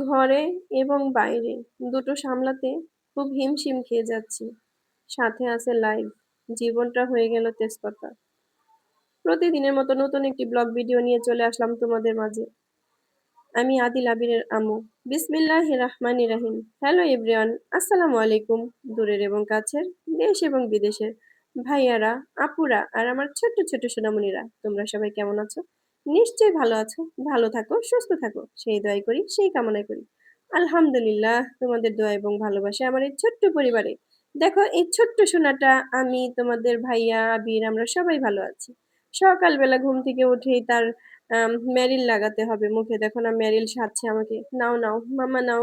ঘরে এবং বাইরে দুটো সামলাতে খুব হিমশিম খেয়ে যাচ্ছি। সাথে আছে লাইভ জীবনটা হয়ে গেল তেজপাতা। প্রতিদিনের মতো নতুন একটি ব্লগ ভিডিও নিয়ে চলে আসলাম তোমাদের মাঝে। আমি আদিল আবিরের আম্মু। বিসমিল্লাহ রহমান রাহিম। হ্যালো এভরিওয়ান, আসসালামু আলাইকুম। দূরের এবং কাছের, দেশ এবং বিদেশের ভাইয়ারা, আপুরা আর আমার ছোট্ট ছোট সোনামণিরা। তোমরা সবাই কেমন আছো? নিশ্চয়ই ভালো আছো। ভালো থাকো, সুস্থ থাকো। সেই দোয়াই করি, সেই কামনাই করি। আলহামদুলিল্লাহ, তোমাদের দোয়া এবং ভালোবাসা আমার এই ছোট্ট পরিবারে। দেখো, এই ছোট্ট সোনাটা আমি, তোমাদের ভাইয়া, আবির, আমরা সবাই ভালো আছি। সকালবেলা ঘুম থেকে উঠেই তার মেরিল লাগাতে হবে মুখে। দেখো না মেরিল সাজছে আমাকে। নাও নাও, মামা, নাও।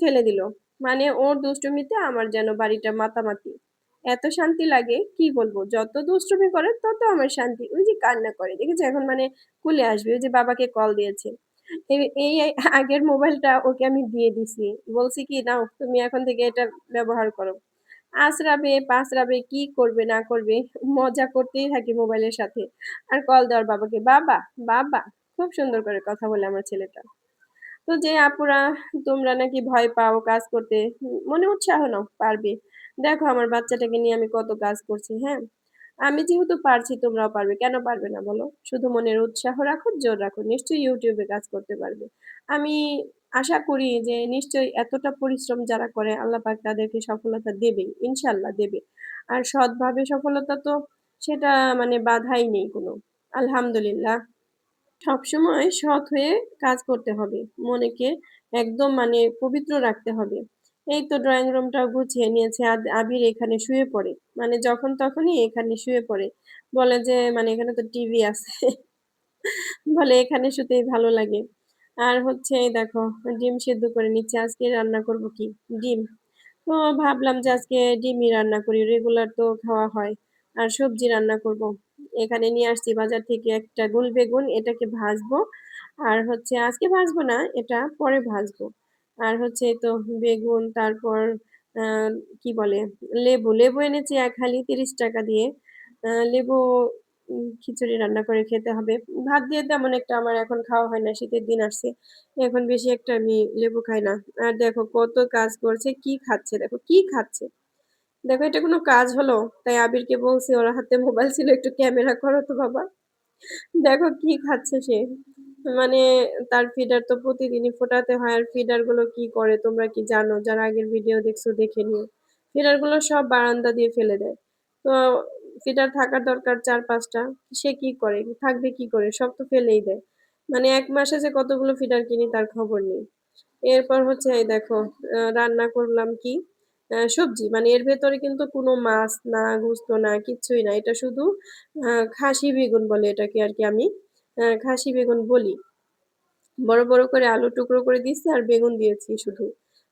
ফেলে দিল। মানে ওর দুষ্টুমিতে আমার যেন বাড়িটা মাতামাতি। এত শান্তি লাগে, কি বলব? যত দুষ্টুমি করে, তত আমার শান্তি। ওই যে কান্না করে, দেখেছ? এখন মানে কুলে আসবে, ওই যে বাবাকে কল দিয়েছে। এই আগের মোবাইলটা ওকে আমি দিয়ে দিছি। বলছি কি, নাও, তুমি এখন থেকে এটা ব্যবহার করো। আঁচড়াবে পাঁচড়াবে কি করবে, না করবে, মজা করতেই থাকি মোবাইলের সাথে। আর কল দেওয়ার বাবাকে, বাবা বাবা। খুব সুন্দর করে কথা বলে আমার ছেলেটা। তো যে আপুরা, তোমরা নাকি ভয় পাও কাজ করতে? মনে উৎসাহ নাও পারবে। দেখো আমার বাচ্চাটাকে নিয়ে আমি কত কাজ করছি হ্যাঁ? আমি যেহেতু পারছি, তোমরাও পারবে। কেন পারবে না বলো? শুধু মনের উৎসাহ রাখো, জোর রাখো। নিশ্চয়ই ইউটিউবে কাজ করতে পারবে। আমি আশা করি যে নিশ্চয়ই এতটা পরিশ্রম যারা করে, আল্লাহ পাক তাদেরকে সফলতা দেবেই ইনশাল্লাহ দেবে। আর সৎভাবে সফলতা তো সেটা মানে বাধাই নেই কোনো। আলহামদুলিল্লাহ। সবসময় সৎ হয়ে কাজ করতে হবে। মনেকে একদম মানে পবিত্র রাখতে হবে। এই তো ড্রয়িং রুমটাও গুছিয়ে নিয়েছে। আবির এখানে শুয়ে পড়ে। মানে যখন তখনই এখানে শুয়ে পড়ে। বলে যে মানে এখানে তো টিভি আছে। বলে, এখানে শুতেই ভালো লাগে। আর হচ্ছে, এই দেখো, ডিম সেদ্ধ করে নিচ্ছে। আজকে রান্না করব কি? ডিম। তো ভাবলাম যে, আজকে ডিমই রান্না করি। রেগুলার তো খাওয়া হয়। আর সবজি রান্না করব। এখানে নিয়ে আসছি বাজার থেকে একটা গোল বেগুন, এটাকে ভাজবো। আর হচ্ছে আজকে ভাজবো না, এটা পরে ভাজবো। আর হচ্ছে তো বেগুন, তারপর কি বলে, লেবু। লেবু এনেছি এক হালি তিরিশ টাকা দিয়ে। লেবু খিচুড়ি রান্না করে খেতে হবে। ভাত দিয়ে তেমন একটা আমার এখন খাওয়া হয় না, শীতের দিন আসছে। এখন বেশি একটা আমি লেবু খাই না। আর দেখো কত কাজ করছে, কি খাচ্ছে? দেখো কি খাচ্ছে? দেখো, এটা কোনো কাজ হলো? তাই আবিরকে বলছি, ওর হাতে মোবাইল ছিল, একটু ক্যামেরা করো তো বাবা। দেখো কি খাচ্ছে সে। মানে তার ফিডার তো প্রতিদিনই ফোটাতে হয়, আর ফিডারগুলো কি করে তোমরা কি জানো? যারা আগের ভিডিও দেখছ, দেখে নিও। ফিডারগুলো সব বারান্দা দিয়ে ফেলে দেয়। তো ফিডার থাকার দরকার চার পাঁচটা। সে কি করে? থাকবে কি করে? সব তো ফেলেই দেয়। মানে এক মাসে যে কতগুলো ফিডার কিনি, তার খবর নেই। এরপর হচ্ছে, এই দেখো রান্না করলাম কি? সবজি। মানে এর ভেতরে কিন্তু কোনো মাছ না, গুস্ত না, কিচ্ছুই না। এটা শুধু খাসি বেগুন বলে এটাকে আর কি আমি খাসি বেগুন বলি। বড় বড় করে আলু টুকরো করে দিয়েছি আর বেগুন দিয়েছি শুধু।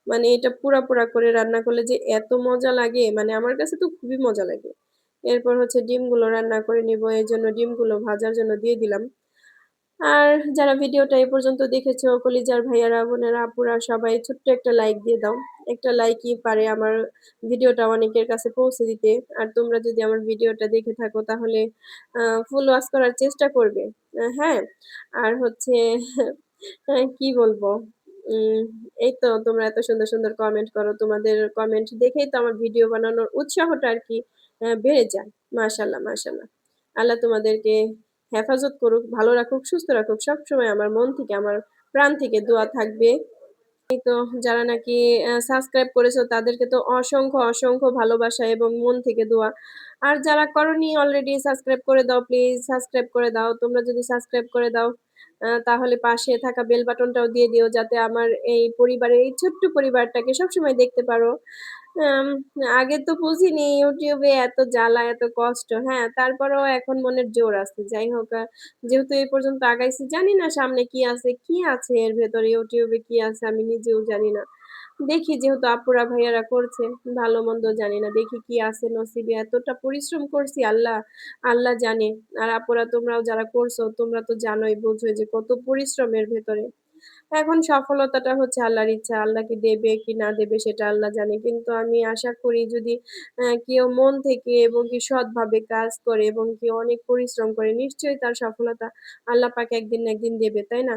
মানে এটা পুরা পুরা করে রান্না করলে যে এত মজা লাগে মানে আমার কাছে তো খুবই মজা লাগে। এরপর হচ্ছে ডিমগুলো রান্না করে নিব, এই জন্য ডিমগুলো ভাজার জন্য দিয়ে দিলাম। আর যারা ভিডিওটা এই পর্যন্ত দেখেছ, কলিজার ভাইয়ারা, বোনেরা, আপুরা, সবাই ছোট্ট একটা লাইক দিয়ে দাও। একটা লাইকই পারে আমার ভিডিওটা অনেকের কাছে পৌঁছে দিতে। আর তোমরা যদি আমার ভিডিওটা দেখে থাকো, তাহলে ফুল ওয়াশ করার চেষ্টা করবে। হ্যাঁ আর হচ্ছে কি বলব? এই তো তোমরা এত সুন্দর সুন্দর কমেন্ট করো। তোমাদের কমেন্ট দেখেই তো আমার ভিডিও বানানোর উৎসাহটা আর কি বেড়ে যায়। মাশাল্লাহ মাশাল্লাহ। আল্লাহ তোমাদেরকে হেফাজত করুক, ভালো রাখুক, সুস্থ রাখুক, সবসময় আমার মন থেকে, আমার প্রাণ থেকে দোয়া থাকবে। তো যারা নাকি সাবস্ক্রাইব করেছ, তাদেরকে তো অসংখ্য অসংখ্য ভালোবাসা এবং মন থেকে দোয়া। আর যারা করনি অলরেডি সাবস্ক্রাইব করে দাও প্লিজ সাবস্ক্রাইব করে দাও। তোমরা যদি সাবস্ক্রাইব করে দাও তাহলে পাশে থাকা বেল বাটনটাও দিয়ে দিও, যাতে আমার এই পরিবারের, এই ছোট্ট পরিবারটাকে সবসময় দেখতে পারো। আগে তো বুঝিনি ইউটিউবে এত জ্বালা, এত কষ্ট। হ্যাঁ তারপরেও এখন মনের জোর আছে। যাই হোক যেহেতু এই পর্যন্ত আগাইছি, জানি না সামনে কি আছে কি আছে এর ভেতরে, ইউটিউবে কি আছে আমি নিজেও জানি না। দেখি যেহেতু আপুরা, ভাইয়ারা করছে, ভালো মন্দ জানি না। দেখি কি আছে নসিবে। এতটা পরিশ্রম করছি, আল্লাহ আল্লাহ জানে। আর আপুরা, তোমরাও যারা করছ, তোমরা তো জানোই বোঝো যে কত পরিশ্রমের ভেতরে। এখন সফলতাটা হচ্ছে আল্লাহর ইচ্ছা আল্লাহ কি দেবে কি না দেবে সেটা আল্লাহ জানে কিন্তু আমি আশা করি যদি কেউ মন থেকে এবং কি সৎভাবে কাজ করে এবং কি অনেক পরিশ্রম করে, নিশ্চয়ই তার সফলতা আল্লাহ পাকে একদিন না একদিন দেবে, তাই না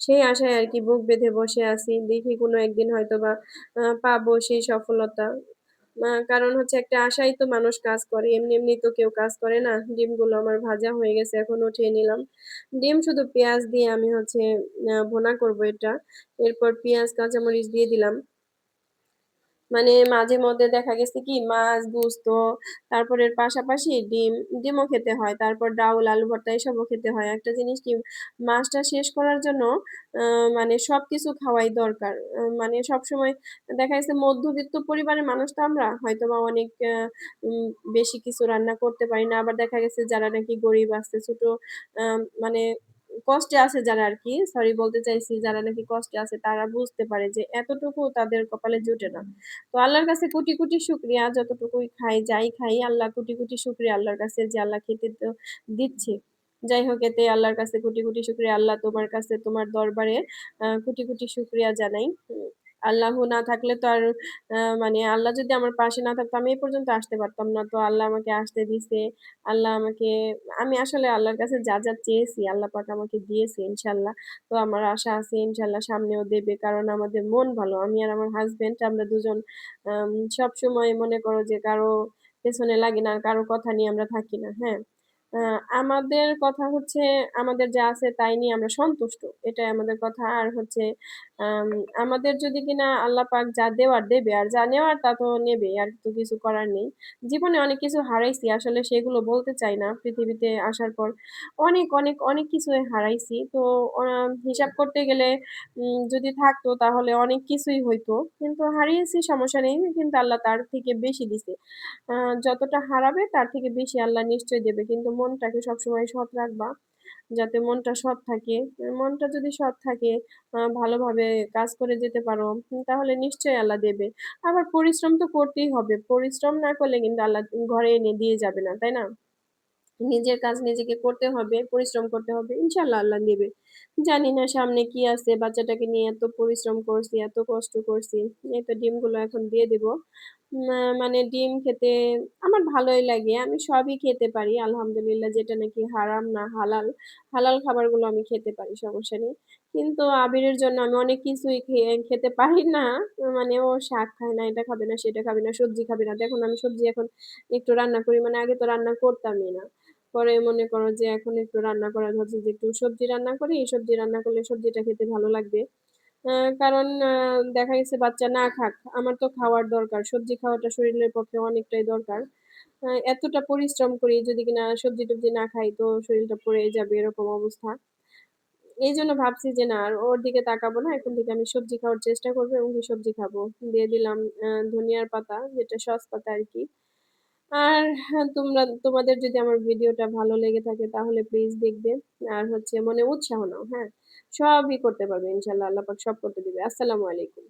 সেই আশায় আর কি বুক বেঁধে বসে আছি। দেখি কোনো একদিন হয়তোবা আ পাবো সেই সফলতা। কারণ হচ্ছে একটা আশাই তো মানুষ কাজ করে। এমনি, এমনি তো কেউ কাজ করে না। ডিমগুলো আমার ভাজা হয়ে গেছে, এখন উঠিয়ে নিলাম। ডিম শুধু পেঁয়াজ দিয়ে আমি হচ্ছে ভুনা করব এটা। এরপর পেঁয়াজ, কাঁচামরিচ দিয়ে দিলাম। মানে মাঝে মধ্যে দেখা গেছে কি মাছ, গোস্ত তারপর এর পাশাপাশি ডিম, ডিমও খেতে হয়। তারপর ডাউল, আলু ভর্তা এসবও খেতে হয়। একটা জিনিস কি মাসটা শেষ করার জন্য মানে সবকিছু খাওয়াই দরকার। মানে সবসময় দেখা গেছে মধ্যবিত্ত পরিবারের মানুষ তো আমরা। হয়তোবা অনেক আ বেশি কিছু রান্না করতে পারি না। আবার দেখা গেছে যারা নাকি গরিব আছে, ছোট মানে কষ্টে আছে যারা আর কি সরি বলতে চাইছি যারা নাকি কষ্টে আছে তারা বুঝতে পারে যে এতটুকু তাদের কপালে জুটে না। তো আল্লাহর কাছে কোটি, কোটি শুক্রিয়া যতটুকুই খাই, যাই খাই আল্লাহ কোটি, কোটি শুক্রিয়া আল্লাহর কাছে যে আল্লাহ খেতে তো দিচ্ছে। যাই হোক এতে আল্লাহর কাছে কোটি, কোটি শুক্রিয়া আল্লাহ তোমার কাছে তোমার দরবারে কোটি, কোটি শুকরিয়া জানাই। আল্লাহ না থাকলে তো আর মানে আল্লাহ যদি আমার পাশে না থাকতো আমি এ পর্যন্ত আসতে পারতাম না। তো আল্লাহ আমাকে আসতে দিছে। আল্লাহ আমাকে আমি আসলে আল্লাহর কাছে যা, যা চেয়েছি আল্লাহ পাক আমাকে দিয়েছে ইনশাল্লাহ তো আমার আশা আছে ইনশাল্লাহ সামনেও দেবে। কারণ আমাদের মন ভালো। আমি আর আমার হাজবেন্ড আমরা দুজন আম সবসময় মনে করো যে কারও পেছনে লাগি না, কারও কথা নিয়ে আমরা থাকি না। হ্যাঁ? আমাদের কথা হচ্ছে আমাদের যা আছে তাই নিয়ে আমরা সন্তুষ্ট। এটাই আমাদের কথা। আর হচ্ছে আমাদের যদি কিনা আল্লাহ পাক যা দেওয়ার দেবে আর যা নেওয়ার তা তো নেবেই। আর তো কিছু করার নেই। জীবনে অনেক কিছু হারাইছি। আসলে সেগুলো বলতে চাই না। পৃথিবীতে আসার পর অনেক, অনেক, অনেক কিছুই হারাইছি। তো হিসাব করতে গেলে যদি থাকতো তাহলে অনেক কিছুই হইতো। কিন্তু হারিয়েছি সমস্যা নেই। কিন্তু আল্লাহ তার থেকে বেশি দিছে। যতটা হারাবে তার থেকে বেশি আল্লাহ নিশ্চয়ই দেবে। কিন্তু মনটাকে সবসময় সৎ রাখবা। যাতে মনটা সৎ থাকে। মনটা যদি সৎ থাকে, ভালোভাবে কাজ করে যেতে পারো, তাহলে নিশ্চয়ই আল্লাহ দেবে। আবার পরিশ্রম তো করতেই হবে। পরিশ্রম না করলে কিন্তু আল্লাহ ঘরে এনে দিয়ে যাবে না, তাই না? নিজের কাজ নিজেকে করতে হবে, পরিশ্রম করতে হবে। ইনশাল্লাহ আল্লাহ নেবে। জানি না সামনে কি আছে, বাচ্চাটাকে নিয়ে এত পরিশ্রম করছি, এত কষ্ট করছি। এই তো ডিমগুলো এখন দিয়ে দিব। মানে ডিম খেতে আমার ভালোই লাগে। আমি সবই খেতে পারি আলহামদুলিল্লাহ যেটা নাকি হারাম না হালাল। হালাল খাবারগুলো আমি খেতে পারি, সমস্যা নেই। কিন্তু আবিরের জন্য আমি অনেক কিছুই খেতে পারি না। মানে ও শাক খায় না, এটা খাবে না, সেটা খাবে না, সবজি খাবে না। দেখুন আমি সবজি এখন একটু রান্না করি মানে আগে তো রান্না করতামই না। পরে মনে করো যে এখন একটু রান্না করা ধরছি যে একটু সবজি রান্না করি, এই সবজি রান্না করলে সবজিটা খেতে ভালো লাগবে। কারণ দেখা গেছে বাচ্চা না খাক, আমার তো খাওয়ার দরকার। সবজি খাওয়াটা শরীরের পক্ষে অনেকটাই দরকার। এতটা পরিশ্রম করি যদি কিনা সবজি-টবজি না খাই তো শরীরটা পুড়ে যাবে এরকম অবস্থা। এই জন্য ভাবছি যে না আর ওর দিকে তাকাবো না। এখন থেকে আমি সবজি খাওয়ার চেষ্টা করব এবং কি সবজি খাব। দিয়ে দিলাম ধনিয়ার পাতা যেটা সস পাতা আরকি। আর হ্যাঁ, তোমরা তোমাদের যদি আমার ভিডিওটা ভালো লেগে থাকে তাহলে প্লিজ দেখবে। আর হচ্ছে মনে উৎসাহ নাও, হ্যাঁ? সবই করতে পারবে ইনশাল্লাহ আল্লাহ সব করতে দিবে। আসসালামু আলাইকুম।